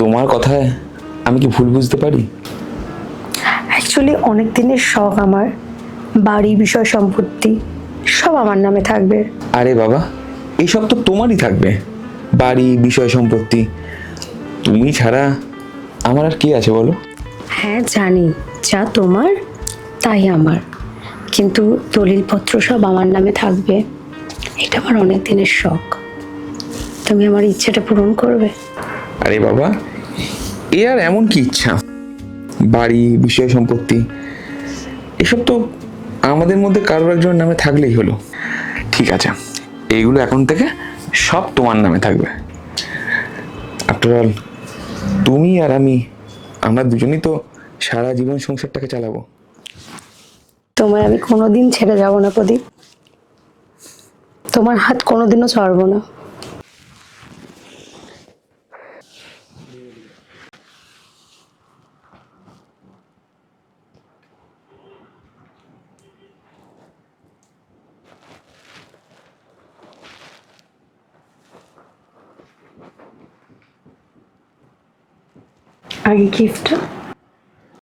তোমার কথায় আমি কি ভুল বুঝতে পারি? অ্যাকচুয়ালি অনেক দিনের শখ আমার। বাড়ি বিষয় সম্পত্তি সব আমার নামে থাকবে। আরে বাবা এইসব তো তোমারই থাকবে। বাড়ি বিষয় সম্পত্তি তুমি ছাড়া আমার আর কি আছে বলো? হ্যাঁ জানি। যা তোমার তাই আমার। কিন্তু দলিলপত্র সব আমার নামে থাকবে। এটা আমার অনেক দিনের শখ। তুমি আমার ইচ্ছাটা পূরণ করবে। আরে বাবা এ আর এমন কি ইচ্ছা? বাড়ি, বিষয় সম্পত্তি, এসব তো আমাদের মধ্যে কারোর একজনের নামে থাকলেই হলো। ঠিক আছে, এইগুলো এখন থেকে সব তোমার নামে থাকবে। আফটার অল তুমি আর আমি, আমরা দুজনেই তো সারা জীবন সংসারটাকে চালাবো। তোমায় আমি কোনোদিন ছেড়ে যাব না প্রদীপ। তোমার হাত কোনোদিনও ছাড়বো না। আগে গিফটটা